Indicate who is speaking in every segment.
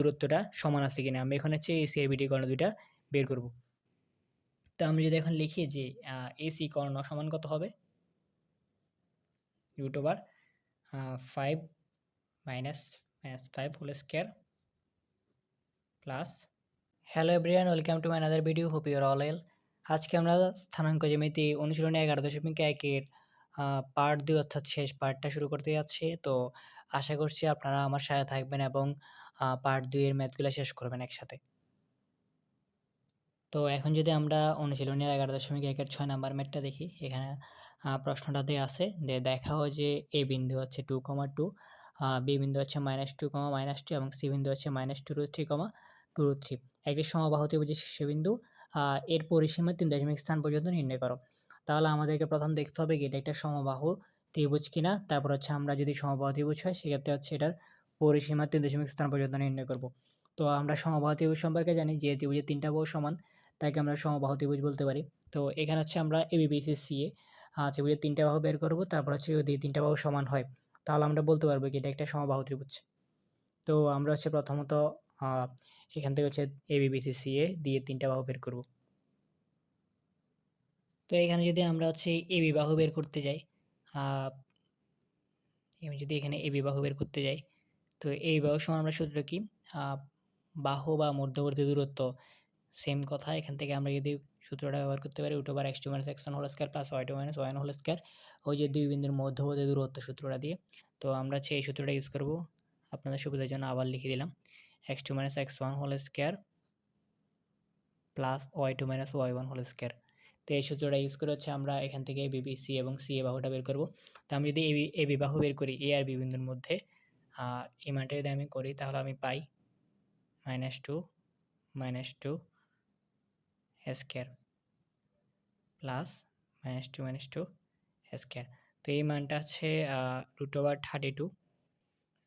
Speaker 1: দূরত্বটা সমান আছে কিনা? আমি এখন হচ্ছে এসি আর বিডি কর্ণ দুইটা বের করব। তো আমি যদি এখন লিখি যে এসি কর্ণ সমান কত হবে? Root over five minus minus five whole square plus hello everyone welcome to my another video hope you're all well আজকে আমরা স্থানাঙ্ক জ্যামিতি অনুশীলনে এগারো দশমিক একের পার্ট দুই অর্থাৎ শেষ পার্টটা শুরু করতে যাচ্ছি। তো আশা করছি আপনারা আমার সাথে থাকবেন এবং পার্ট দুইয়ের ম্যাথগুলো শেষ করবেন একসাথে। তো এখন যদি আমরা অনুশীলনী এগারো দশমিক একের ছয় নাম্বার ম্যাথটা দেখি, এখানে প্রশ্নটাতে আছে যে দেখাও যে এ বিন্দু হচ্ছে টু কমা টু বি বিন্দু হচ্ছে মাইনাস টু কমা মাইনাস টু এবং সি বিন্দু হচ্ছে মাইনাস টু রুট থ্রি কমা টু রুট থ্রি একটি সমবাহু ত্রিভুজের শীর্ষবিন্দু এর পরিসীমা তিন দশমিক স্থান পর্যন্ত নির্ণয় করো। তাহলে আমাদেরকে প্রথম দেখতে হবে কি এটা একটা সমবাহু ত্রিভুজ কিনা, তারপর হচ্ছে আমরা যদি সমবাহু ত্রিভুজ হয়, সেক্ষেত্রে হচ্ছে এটার পরিসীমা তিন দশমিক স্থান পর্যন্ত নির্ণয় করব। তো আমরা সমবাহু ত্রিভুজ সম্পর্কে জানি যে ত্রিভুজের তিনটা বহু সমান, তাকে আমরা সমবাহু ত্রিভুজ বলতে পারি। তো এখানে হচ্ছে আমরা এ এবিবিসি সিএ ত্রিভুজের তিনটা বাহু বের করব, তারপর হচ্ছে যদি তিনটা বাহু সমান হয়, তাহলে আমরা বলতে পারব কি এটা একটা সমবাহু ত্রিভুজ। তো আমরা হচ্ছে প্রথমত এখান থেকে হচ্ছে এ এবিবিসি সিএ দিয়ে তিনটা বাহু বের করব। তো এখানে যদি আমরা হচ্ছে এ বিবাহ বের করতে যাই আমি যদি এখানে এ বিবাহ বের করতে যাই তো এই সময় আমরা সূত্র কি বাহু বা মধ্যবর্তী দূরত্ব সেম কথা। এখান থেকে আমরা যদি সূত্রটা ব্যবহার করতে পারি উটো বার X two minus X one whole square plus Y two minus one whole square ওই যে দুই বিন্দুর মধ্যবর্তী দূরত্ব সূত্রটা দিয়ে। তো আমরা হচ্ছে এই সূত্রটা ইউজ করব। আপনাদের সুবিধার জন্য আবার লিখে দিলাম। X two minus X one whole square plus Y two minus Y one whole square তো এই সূত্রটা ইউজ করে হচ্ছে আমরা এখান থেকে বিবিসি এবং সি এ বাহুটা বের করব। তো আমি যদি এ বি বাহু বের করি এ আর বি বিন্দুর মধ্যে এই মানটা যদি আমি করি তাহলে আমি পাই minus two minus two square plus minus two minus two square তো এই মানটা হচ্ছে রুট ওভার থার্টি টু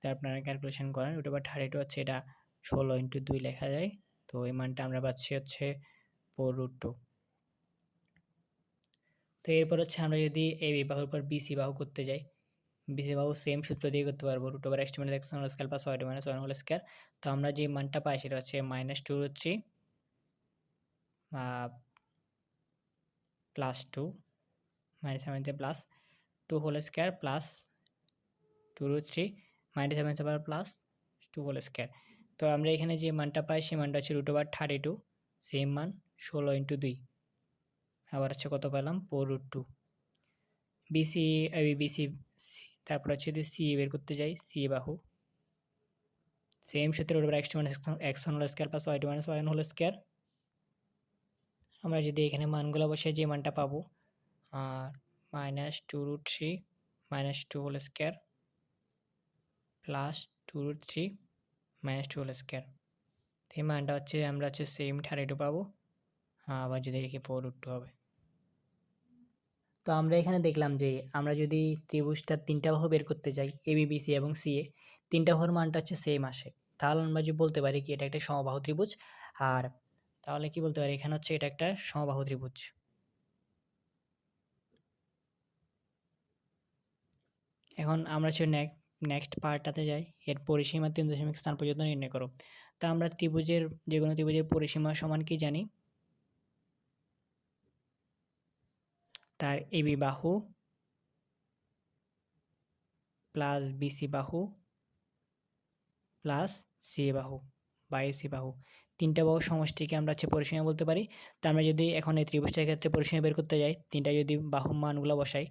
Speaker 1: আপনারা ক্যালকুলেশন করেন রুট ওভার থার্টি টু হচ্ছে এটা ষোলো ইন্টু দুই লেখা যায়। তো এই মানটা আমরা পাচ্ছি হচ্ছে ফোর রুট টু তো এরপর হচ্ছে আমরা যদি এই বাহুর পর বিসি বাহু করতে যাই বিসি বাহু সেম সূত্র দিয়ে করতে পারব। Root over X minus X whole square plus Y minus one whole square তো আমরা যে মানটা পাই সেটা হচ্ছে minus two root three plus two minus seven plus two whole square plus two root three minus seven seven plus two whole square তো আমরা এখানে যে মানটা পাই সেই মানটা হচ্ছে root over thirty two same মান ষোলো ইন্টু দুই। আবার হচ্ছে কত পেলাম? Four root two BC BC তারপর হচ্ছে যদি সি এ বের করতে যাই সি বাহু। সেম সূত্রে root X two minus X one whole square plus Y two minus Y whole square আমরা যদি এখানে মানগুলো বসে যে মানটা পাবো, আর minus two root three minus two whole square plus two root three minus two whole square এই মানটা হচ্ছে, আমরা হচ্ছে সেম থার্টি টু পাবো। আবার যদি দেখি ফোর রুট টু হবে। তো আমরা এখানে দেখলাম যে আমরা যদি ত্রিভুজটার তিনটা বাহু বের করতে যাই এবিবিসি এবং সিএ তিনটা বাহুর মানটা হচ্ছে সেম আসে। তাহলে আমরা যদি বলতে পারি কি এটা একটা সমবাহু ত্রিভুজ, আর তাহলে কি বলতে পারি এখানে হচ্ছে এটা একটা সমবাহু ত্রিভুজ। এখন আমরা হচ্ছে নেক্সট পার্টটাতে যাই, এর পরিসীমা তিন দশমিক স্থান পর্যন্ত নির্ণয় করো। তা আমরা ত্রিভুজের যে কোনো ত্রিভুজের পরিসীমা সমান কি জানি? তার এবি বাহু প্লাস বিসি বাহু প্লাস সি বাহু বা এসি বাহু। তিনটা বাহু সমষ্টিকে আমরা হচ্ছে পরিসীমা বলতে পারি। তা আমরা যদি এখন এই ত্রিভুজটার ক্ষেত্রে পরিসীমা বের করতে যাই, তিনটা যদি বাহু মানগুলো বসাই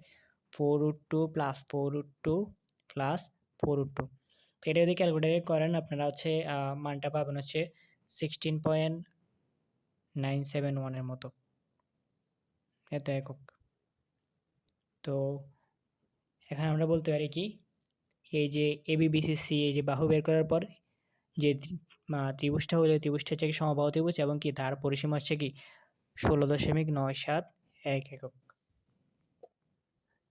Speaker 1: four root two plus four root two plus four root two তো এটা যদি ক্যালকুলেটারে করেন, আপনারা হচ্ছে মানটা পাবেন হচ্ছে সিক্সটিন পয়েন্ট নাইন সেভেন ওয়ানের মতো। এত একক। তো এখানে আমরা বলতে পারি কি, এই যে এবিবিসিসি এই যে বাহু বের করার পর যে ত্রিভুজটা হলো, ত্রিভুজটা হচ্ছে কি সমবাহু ত্রিভুজ এবং কি তার পরিসীমা হচ্ছে কি ষোলো দশমিক নয় সাত এক একক।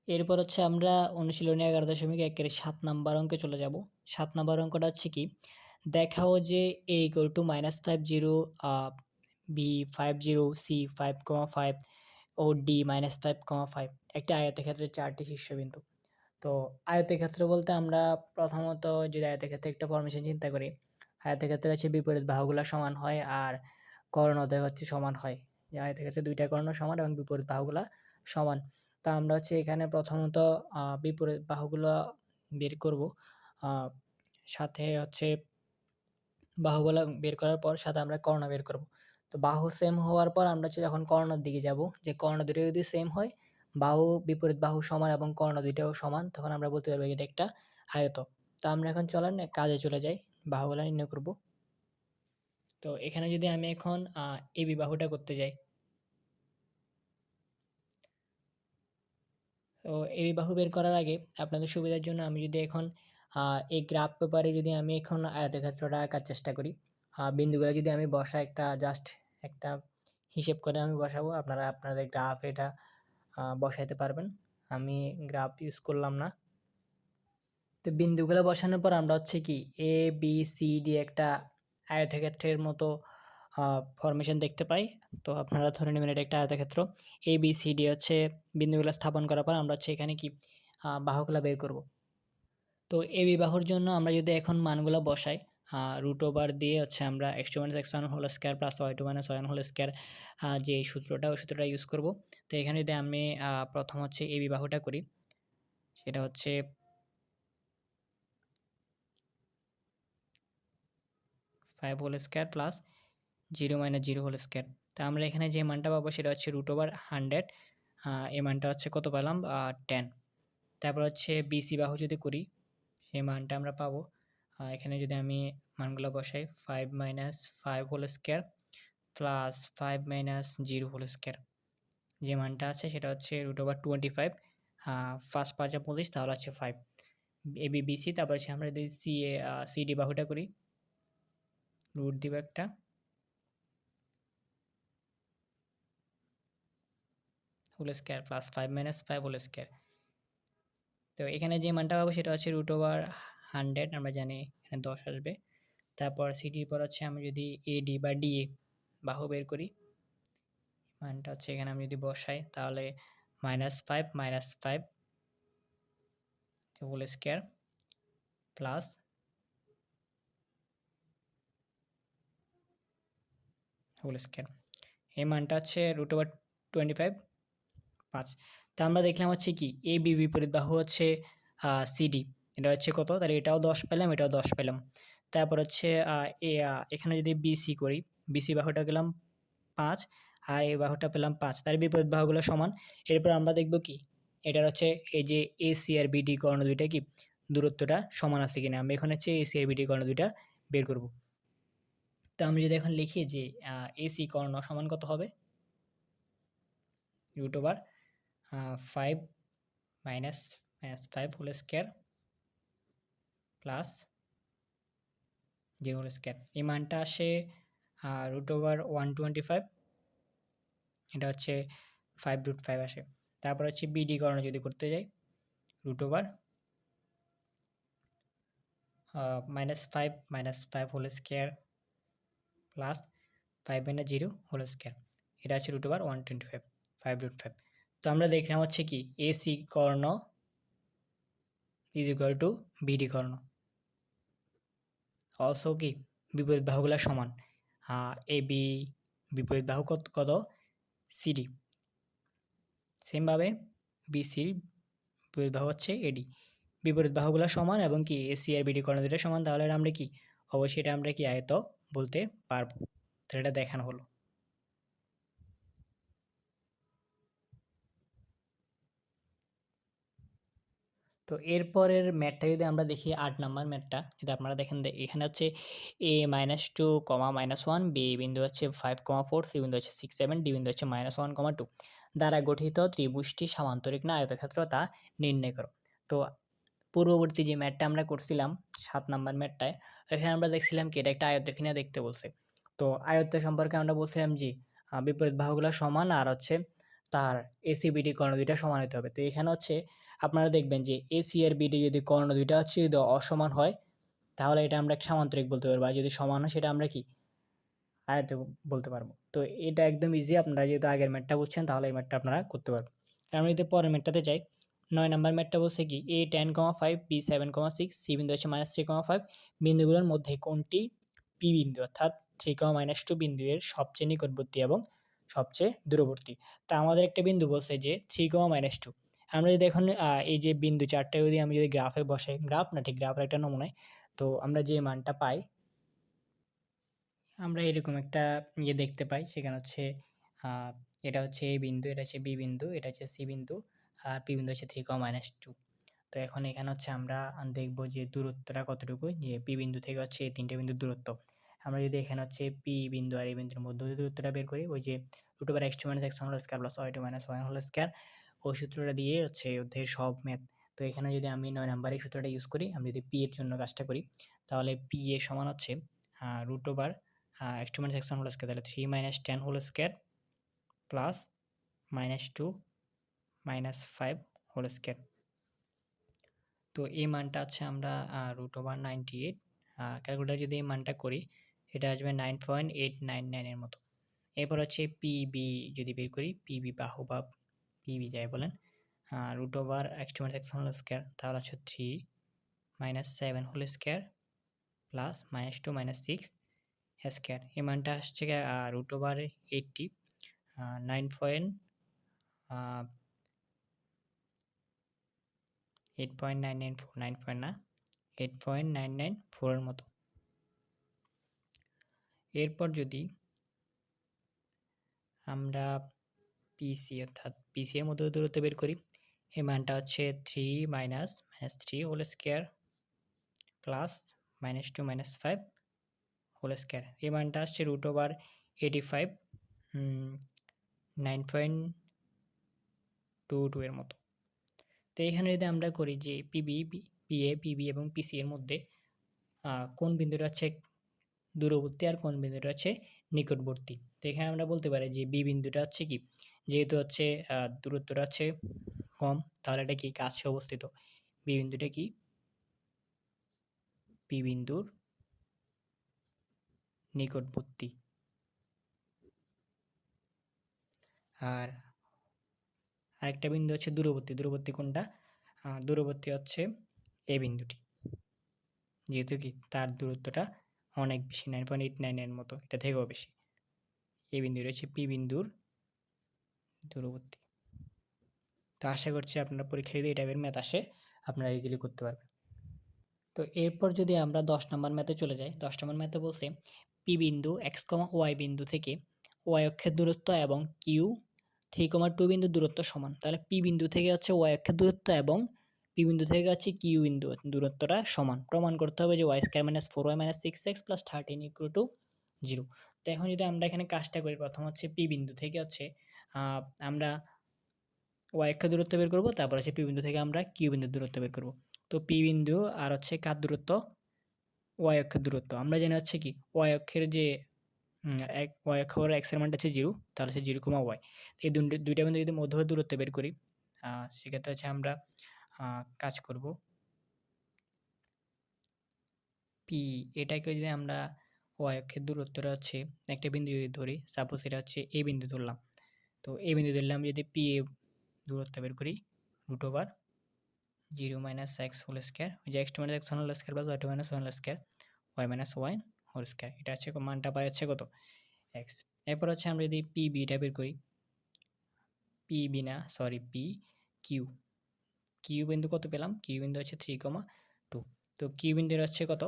Speaker 1: এরপর হচ্ছে আমরা অনুশীলনী এগারো দশমিক একের সাত নাম্বার অঙ্কে চলে যাব। সাত নাম্বার অঙ্কটা হচ্ছে কি, দেখাও যে A equal to minus five zero B five zero C five comma five O D minus five comma five একটি ক্ষেত্রে চারটি শীর্ষবিন্দু। তো আয়তের ক্ষেত্র বলতে আমরা প্রথমত যদি আয়তের ক্ষেত্রে একটা ফরমেশন চিন্তা করি আয়তক্ষেত্রে হচ্ছে বিপরীত বাহুগুলো সমান হয় আর কর্ণদ্বয় হচ্ছে সমান হয়। যে আয়তক্ষেত্রে দুইটা কর্ণ সমান এবং বিপরীত বাহুগুলো সমান। তো আমরা হচ্ছে এখানে প্রথমত বিপরীত বাহুগুলো বের করব। সাথে হচ্ছে বাহুগুলো বের করার পর সাথে আমরা কর্ণ বের করব। তো বাহু সেম হওয়ার পর আমরা হচ্ছে যখন কর্ণর দিকে যাব, যে কর্ণ দুটো যদি সেম হয়, বাহু বিপরীত বাহু সমান এবং কর্ণ দুইটাও সমান, তখন আমরা বলতে পারব এটা একটা আয়ত তো আমরা এখন চলেন কাজে চলে যাই, বাহুগুলো নির্ণয় করব। তো এখানে যদি আমি এখন এই বিবাহটা করতে যাই। তো এই বাহু বের করার আগে আপনাদের সুবিধার জন্য আমি যদি এখন এই গ্রাফ পেপারে যদি আমি এখন আয়তক্ষেত্রটা আঁকার চেষ্টা করি বিন্দুগুলো যদি আমি বসা একটা জাস্ট একটা হিসেব করে আমি বসাবো। আপনারা আপনাদের গ্রাফ এটা বসাইতে পারবেন। আমি গ্রাফ ইউজ করলাম না। তো বিন্দুগুলো বসানোর পর আমরা হচ্ছে কি এ বি সি ডি একটা আয়তক্ষেত্রের মতো ফরমেশন দেখতে পাই। তো আপনারা ধরে নেবেন এটা একটা আয়তক্ষেত্র। এ বি সি ডি হচ্ছে বিন্দুগুলো স্থাপন করার পর আমরা হচ্ছে এখানে কি বাহুগুলো বের করব। তো এ বি বাহুর জন্য আমরা যদি এখন মানগুলো বসাই রুট ওভার দিয়ে হচ্ছে আমরা X two minus X one whole square plus Y two minus one whole square যে সূত্রটা, ওই সূত্রটা ইউজ করব। তো এখানে যদি আমি প্রথম হচ্ছে এ বিবাহটা করি, সেটা হচ্ছে five whole square plus zero minus zero whole square তো আমরা এখানে যে মানটা পাবো, সেটা হচ্ছে রুট ওভার হান্ড্রেড এই মানটা হচ্ছে কত পেলাম? টেন তারপর হচ্ছে বিসি বাহু যদি করি, সেই মানটা আমরা পাবো এখানে যদি আমি মানগুলো বসাই five minus five whole square plus five minus zero whole square যে মানটা আছে সেটা হচ্ছে root over twenty five first পাঁচা পঁচিশ, তাহলে হচ্ছে ফাইভ এ বি বিসি তারপর হচ্ছে আমরা যদি সি এ সিডি বাহুটা করি রুট দিব একটা। Whole square plus five minus five whole square তো এখানে যে মানটা পাবো সেটা হচ্ছে রুট ওভার হান্ড্রেড, আমরা জানি এখানে দশ আসবে। তারপর সিটির পর হচ্ছে আমি যদি এডি বা ডিএ বাহু বের করি, মানটা হচ্ছে এখানে আমি যদি বসাই, তাহলে minus five minus five whole square plus whole square এই মানটা হচ্ছে রুট ওভার টোয়েন্টি ফাইভ পাঁচ। তা আমরা দেখলাম হচ্ছে কি এ বি বিপরীত বাহু হচ্ছে সিডি এটা হচ্ছে কত? তাহলে এটাও দশ পেলাম, এটাও দশ পেলাম। তারপর হচ্ছে এ এখানে যদি বিসি করি বিসি বাহুটা গেলাম পাঁচ, আর এই বাহুটা পেলাম পাঁচ তার বিপরীত বাহুগুলো সমান। এরপর আমরা দেখব কি? এটার হচ্ছে এই যে এসি আর বিডি কর্ণ দুইটা কি? দূরত্বটা সমান আছে কিনা? আমি এখন হচ্ছে এসি আর বিডি কর্ণ দুইটা বের করব। তো আমি যদি এখন লিখি যে এসি কর্ণ সমান কত হবে? Root over five minus minus five whole square plus zero whole square এই মানটা আসে root over one twenty five এটা হচ্ছে ফাইভ রুট ফাইভ আসে। তারপর হচ্ছে বিডি করণ যদি করতে যাই root over minus five minus five whole square plus five minus zero whole square এটা হচ্ছে root over one twenty five five root five তো আমরা দেখলাম হচ্ছে কি এসি কর্ণ ইজ ইকুয়াল টু বিডি কর্ণ অলসো কি বিপরীত বাহুগুলো সমান এ, বি বিপরীত বাহু কত? কত সিডি সেমভাবে বিসির বিপরীত বাহু হচ্ছে এডি বিপরীত বাহুগুলো সমান এবং কি এসি আর বিডি কর্ণ দুটো সমান, তাহলে আমরা কি? অবশ্যই এটা আমরা কি আয়ত বলতে পারব। তাহলে এটা দেখানো হলো। তো এরপরের ম্যাটটা যদি আমরা দেখি আট নাম্বার ম্যাটটা যদি আপনারা দেখেন এখানে হচ্ছে A minus two comma minus one B বিন্দু হচ্ছে ফাইভ কমা ফোর সি বিন্দু হচ্ছে সিক্স সেভেন ডি বিন্দু হচ্ছে মাইনাস ওয়ান কমা টু দ্বারা গঠিত ত্রিভুজটি সামান্তরিক না আয়তক্ষেত্র তা নির্ণয় করো। তো পূর্ববর্তী যে ম্যাটটা আমরা করছিলাম সাত নাম্বার ম্যাটটায় এখানে আমরা দেখছিলাম কি এটা একটা আয়তক্ষিণা দেখতে বলছে। তো আয়ত্ত সম্পর্কে আমরা বলছিলাম যে বিপরীত বাহুগুলো সমান আর হচ্ছে তার এসিবিডি কর্ণ দুইটা সমান হতে হবে। তো এখানে হচ্ছে আপনারা দেখবেন যে এসি আর বিডি যদি কর্ণ দুইটা হচ্ছে যদি অসমান হয়, তাহলে এটা আমরা সামান্তরিক বলতে পারব। আর যদি সমান হয়, সেটা আমরা কি? আয়ত বলতে পারব। তো এটা একদম ইজি আপনারা যেহেতু আগের ম্যাটটা বুঝছেন, তাহলে এই ম্যাটটা আপনারা করতে পারবেন। আমরা যদি পরের ম্যাটটাতে যাই, নয় নাম্বার ম্যাটটা বলছে কি? A ten comma five B seven comma six C বিন্দু হচ্ছে মাইনাস থ্রি কমা ফাইভ বিন্দুগুলোর মধ্যে কোনটি? পি বিন্দু, অর্থাৎ থ্রি কমা মাইনাস টু বিন্দু এর সবচেয়ে নিকটবর্তী এবং সবচেয়ে দূরবর্তী। তা আমাদের একটা বিন্দু বলছে যে থ্রি কমা মাইনাস টু আমরা যদি এখন এই যে বিন্দু চারটে যদি আমি যদি গ্রাফে বসাই গ্রাফ না ঠিক গ্রাফের একটা নমুনায়, তো আমরা যে মানটা পাই, আমরা এরকম একটা ইয়ে দেখতে পাই, সেখানে হচ্ছে এটা হচ্ছে এ বিন্দু, এটা হচ্ছে বি বিন্দু, এটা হচ্ছে সি বিন্দু, আর পি বিন্দু হচ্ছে থ্রি কমা মাইনাস টু তো এখন এখানে হচ্ছে আমরা দেখব যে দূরত্বটা কতটুকু, যে পি বিন্দু থেকে হচ্ছে এই তিনটে বিন্দুর দূরত্ব। আমরা যদি এখানে হচ্ছে পি বিন্দু আর এই বিন্দুর মধ্যে দূরত্বটা বের করি, ওই যে root over X two minus X whole square plus Y two minus Y whole square ওই সূত্রটা দিয়ে হচ্ছে ওদের সব ম্যাথ তো এখানে যদি আমি নয় নাম্বারের সূত্রটা ইউজ করি, আমি যদি পি এর জন্য কাজটা করি, তাহলে পি এ সমান হচ্ছে root over X two minus X one whole square তাহলে three minus ten whole square plus minus two minus five whole square তো এই মানটা আছে আমরা root over ninety eight calculator যদি এই মানটা করি, এটা আসবে নাইন পয়েন্ট এইট নাইন নাইনের মতো। এরপর হচ্ছে পিবি যদি বের করি পিবি বাহু বা পিবি যাই বলেন? Root over X two minus whole square তাহলে হচ্ছে three minus seven whole square plus minus two minus six square এই মানটা আসছে root over eighty nine point eight point nine nine four nine point না eight point nine nine ফোরের মতো। এরপর যদি আমরা পিসি অর্থাৎ পিসি এর মধ্যে দূরত্ব বের করি। এই মানটা হচ্ছে three minus minus three whole square plus minus two minus five whole square এই মানটা আসছে root over eighty five nine point two two এর মতো। তো এখানে যদি আমরা করি যে পিবি পিএ পিবি এবং পিসি এর মধ্যে কোন বিন্দুটা হচ্ছে দূরবর্তী আর কোন বিন্দুটা হচ্ছে নিকটবর্তী? তো এখানে আমরা বলতে পারি যে বি বিন্দুটা হচ্ছে কি? যেহেতু হচ্ছে দূরত্বটা হচ্ছে কম, তাহলে এটা কি? কাছে অবস্থিত। বি বিন্দুটা কি? পি বিন্দুর নিকটবর্তী। আর আরেকটা বিন্দু হচ্ছে দূরবর্তী। দূরবর্তী কোনটা? দূরবর্তী হচ্ছে এ বিন্দুটি। যেহেতু কি? তার দূরত্বটা অনেক বেশি নাইন পয়েন্ট এইট নাইনের মতো, এটা থেকেও বেশি। এ বিন্দুটা হচ্ছে পি বিন্দুর দূরবর্তী। তো আশা করছি আপনারা পরীক্ষা যদি এই টাইপের ম্যাথ আসে, আপনারা ইজিলি করতে পারবেন। তো এরপর যদি আমরা দশ নম্বর ম্যাথে চলে যাই, দশ নম্বর ম্যাথে বলছে পি বিন্দু এক্স কমা ওয়াই বিন্দু থেকে ওয়াই অক্ষের দূরত্ব এবং কিউ থ্রি কমা টু বিন্দু দূরত্ব সমান। তাহলে পি বিন্দু থেকে হচ্ছে ওয়াই অক্ষের দূরত্ব এবং পি বিন্দু থেকে হচ্ছে কিউ বিন্দু দূরত্বটা সমান। প্রমাণ করতে হবে যে Y square minus four Y minus six X plus thirteen equal to zero তো এখন যদি আমরা এখানে কাজটা করি, প্রথম হচ্ছে পি বিন্দু থেকে হচ্ছে আমরা ওয়াই অক্ষের দূরত্ব বের করব, তারপর হচ্ছে পি বিন্দু থেকে আমরা কিউ বিন্দুর দূরত্ব বের করব। তো পি বিন্দু আর হচ্ছে কার দূরত্ব? ওয়াই অক্ষের দূরত্ব। আমরা জানি হচ্ছে কি ওয়াই অক্ষের যে এক ওয়াই অক্ষ বরাবর এক্সের মানটা জিরো তাহলে হচ্ছে জিরো কমা ওয়াই এই দুইটা বিন্দু যদি মধ্যবর্তী দূরত্ব বের করি সেক্ষেত্রে হচ্ছে আমরা কাজ করব পি এটাকে যদি আমরা ওয়াই অক্ষের দূরত্বটা হচ্ছে একটা বিন্দু যদি ধরি সাপোজ এটা হচ্ছে এ বিন্দু ধরলাম। তো এ বিন্দু ধরলাম যদি পি এ দূরত্ব বের করি root over zero minus X whole square যে X two minus X whole square plus Y two minus whole square Y minus Y whole square এটা হচ্ছে মানটা পাই হচ্ছে কত? এক্স এরপর হচ্ছে আমরা যদি পি বিটা বের করি পি বি না সরি পি কিউ কিউ বিন্দু কত পেলাম? কিউ বিন্দু হচ্ছে থ্রি কমা টু তো কিউ বিন্দুর হচ্ছে কত?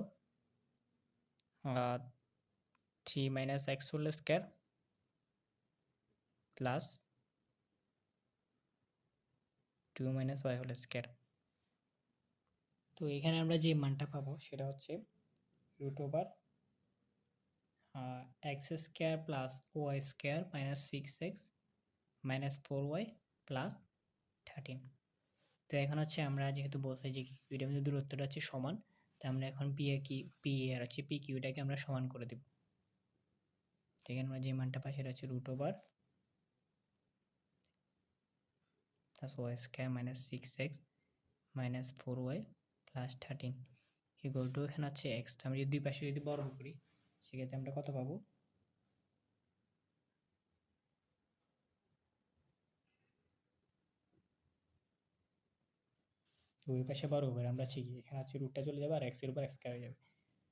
Speaker 1: Three minus X whole square plus two minus Y whole square তো এখানে আমরা যে মানটা পাবো সেটা হচ্ছে root over X square plus Y square minus six X minus four Y plus thirteen তো এখন হচ্ছে আমরা যেহেতু বলছি যে দুইটার মধ্যে দূরত্বটা হচ্ছে সমান, তো আমরা এখন পি এ কি পি এ আর হচ্ছে পি কিউটাকে আমরা সমান করে দেব। এখানে আমরা যে মানটা পাই সেটা হচ্ছে root over square minus six X minus four Y plus thirteen equal to এখানে হচ্ছে এক্স তো আমরা যদি দুই পাশে যদি বর্গ করি, সেক্ষেত্রে আমরা কত পাবো? দুই পাশে বর্গ করে আমরা শিখি। এখানে হচ্ছে রুটটা চলে যাবে আর এক্সের উপর এক্স হয়ে যাবে।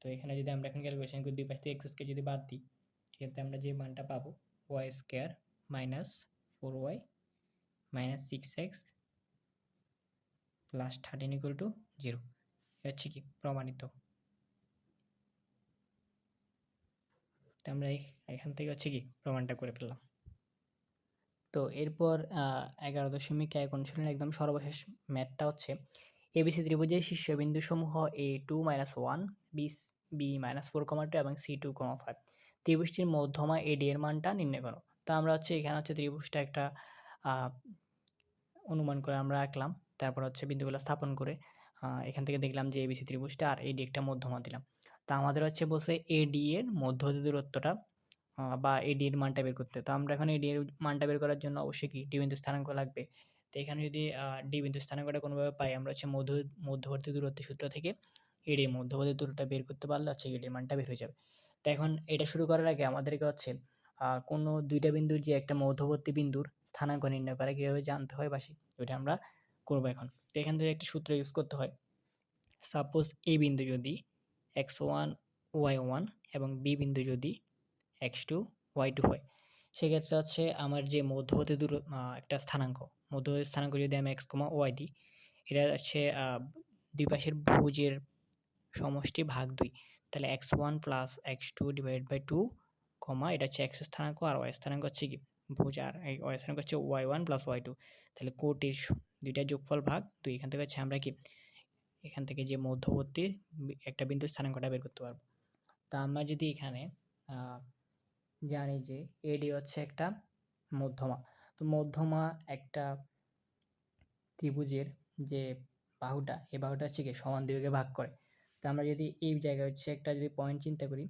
Speaker 1: তো এখানে যদি আমরা এখন ক্যালকুলেশন করি, দুই পাশ থেকে এক্স স্কোয়ার যদি বাদ দিই, সেক্ষেত্রে আমরা যে মানটা পাবো Y square minus four Y minus six X plus thirteen equal to zero হচ্ছে কি? প্রমাণিত। তো আমরা এখান থেকে হচ্ছে কি? প্রমাণটা করে ফেললাম। তো এরপর এগারো দশমিক এক অনুশীলনের একদম সর্বশেষ ম্যাথটা হচ্ছে এবিসি ত্রিভুজের শীর্ষবিন্দু সমূহ A two minus one B B minus four comma two এবং সি টু কমা ফাইভ ত্রিভুজটির মধ্যমা এডি এর মানটা নির্ণয় করো। তো আমরা হচ্ছে এখানে হচ্ছে ত্রিভুজটা একটা অনুমান করে আমরা আঁকলাম। তারপর হচ্ছে বিন্দুগুলো স্থাপন করে এখান থেকে দেখলাম যে এবিসি ত্রিভুজটা আর এডি একটা মধ্যমা দিলাম। তা আমাদের হচ্ছে বলছে এডি এর মধ্যবর্তী দূরত্বটা বা এডি এর মানটা বের করতে। তো আমরা এখন এডি এর মানটা বের করার জন্য অবশ্যই কি ডি বিন্দু স্থানাঙ্ক লাগবে? তো এখানে যদি ডি বিন্দু স্থানাঙ্কটা কোনোভাবে পাই, আমরা হচ্ছে মধ্য, মধ্যবর্তী দূরত্বের সূত্র থেকে এডি মধ্যবর্তী দূরত্বটা বের করতে পারলে হচ্ছে এডির মানটা বের হয়ে যাবে। তো এখন এটা শুরু করার আগে আমাদেরকে হচ্ছে কোনো দুইটা বিন্দুর যে একটা মধ্যবর্তী বিন্দুর স্থানাঙ্ক নির্ণয় করা কীভাবে জানতে হয় বা ওইটা আমরা করব এখন। তো এখান থেকে একটি সূত্র ইউজ করতে হয়। সাপোজ এই বিন্দু যদি এক্স ওয়ান ওয়াই ওয়ান এবং বি বিন্দু যদি এক্স টু ওয়াই টু হয়, সেক্ষেত্রে হচ্ছে আমার যে মধ্যবর্তী দূর একটা স্থানাঙ্ক, মধ্যবর্তী স্থানাঙ্ক যদি আমি এক্স কমা ওয়াই দিই, এটা হচ্ছে দুই পাশের ভুজের সমষ্টি ভাগ দুই, তাহলে X one plus X two divide by two comma এটা হচ্ছে এক্স স্থানাঙ্ক আর ওয়াই স্থানাঙ্ক হচ্ছে কি? ভুজ, আর এই ওয়াই স্থানাঙ্ক হচ্ছে Y one plus Y two তাহলে কোটির দুইটা যোগফল ভাগ, তো এখান থেকে হচ্ছে আমরা কি? এখান থেকে যে মধ্যবর্তী একটা বিন্দু স্থানাঙ্কটা বের করতে পারব। তা আমরা যদি এখানে জানি যে এডি হচ্ছে একটা মধ্যমা, তো মধ্যমা একটা ত্রিভুজের যে বাহুটা, এই বাহুটা হচ্ছে কি? সমান দুইকে ভাগ করে। তো আমরা যদি এই জায়গায় হচ্ছে একটা যদি পয়েন্ট চিন্তা করি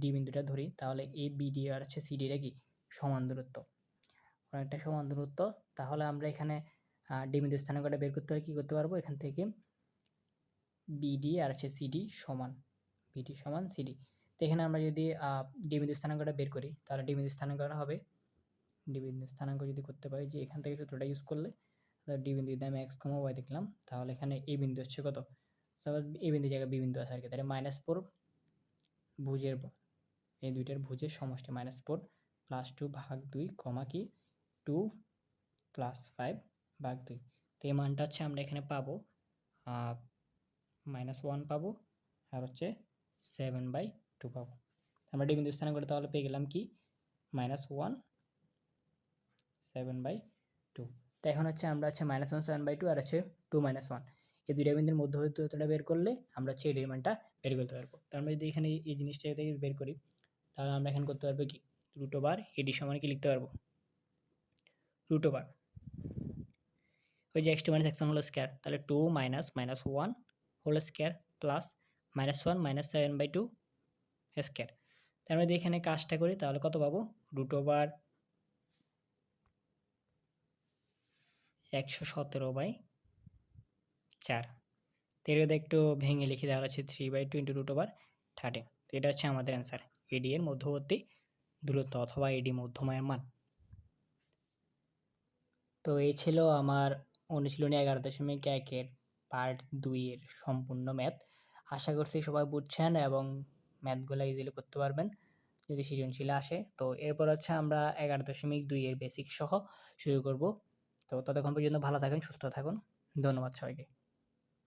Speaker 1: ডি বিন্দুটা ধরি, তাহলে এ বিডি আর হচ্ছে সিডিটা কি? সমান দূরত্ব। অনেকটা সমান দূরত্ব। তাহলে আমরা এখানে ডি বিন্দু স্থানাঙ্কটা বের করতে হলে কী করতে পারব? এখান থেকে বিডি আর হচ্ছে সিডি সমান। বিডি সমান সিডি তো এখানে আমরা যদি ডি বিন্দু স্থানাঙ্কটা বের করি, তাহলে ডি বিন্দু স্থানাঙ্কটা হবে, ডি বিন্দু স্থানাঙ্ক যদি করতে পারি, যে এখান থেকে সূত্রটা ইউজ করলে ডি বিন্দু যদি আমি এক্স কমা ওয়াই দেখলাম, তাহলে এখানে এই বিন্দু হচ্ছে কত? এই বিন্দু জায়গায় বি বিন্দু আছে আর কি, তাহলে মাইনাস ফোর ভুজের এই দুইটার ভুজের সমষ্টি মাইনাস ফোর প্লাস টু ভাগ দুই কমা কি? টু প্লাস ফাইভ ভাগ দুই। তো এই মানটা হচ্ছে আমরা এখানে পাবো মাইনাস ওয়ান পাবো আর হচ্ছে সেভেন বাই টু পাবো। আমরা ডি বিন্দু স্থান করে তাহলে পেয়ে গেলাম কি? Minus one seven by two তো এখন হচ্ছে আমরা হচ্ছে minus one seven by two আর হচ্ছে টু মাইনাস ওয়ান এই দুইটা বিন্দুর মধ্যবর্তীটা বের করলে আমরা হচ্ছে এডির মানটা বের করতে পারব। তো আমরা যদি এখানে এই জিনিসটা বের করি, তাহলে আমরা এখানে করতে পারব কি? রুট ওভার এডি সমান কি লিখতে পারব? রুট ওভার ওই যে X two minus X one whole square তাহলে two minus minus one whole square plus minus one minus seven by two square তার মধ্যে এখানে কাজটা করি, তাহলে কত পাবো? রুট ওভার একশো সতেরো বাই চার। তো একটু ভেঙে লিখে দেওয়া আছে three by two into root over thirteen এটা হচ্ছে আমাদের অ্যান্সার এডি এর মধ্যবর্তী দূরত্ব অথবা এডি মধ্যমায়ের মান। তো এই ছিল আমার অনুশীলনী এগারো দশমিক একের পার্ট দুইয়ের সম্পূর্ণ ম্যাথ আশা করছি সবাই বুঝছেন এবং ম্যাথগুলো ইজিলি করতে পারবেন, যদি সৃজনশীল আসে। তো এরপর হচ্ছে আমরা এগারো দশমিক দুইয়ের বেসিক সহ শুরু করব। তো ততক্ষণ পর্যন্ত ভালো থাকেন, সুস্থ থাকুন। ধন্যবাদ সবাইকে।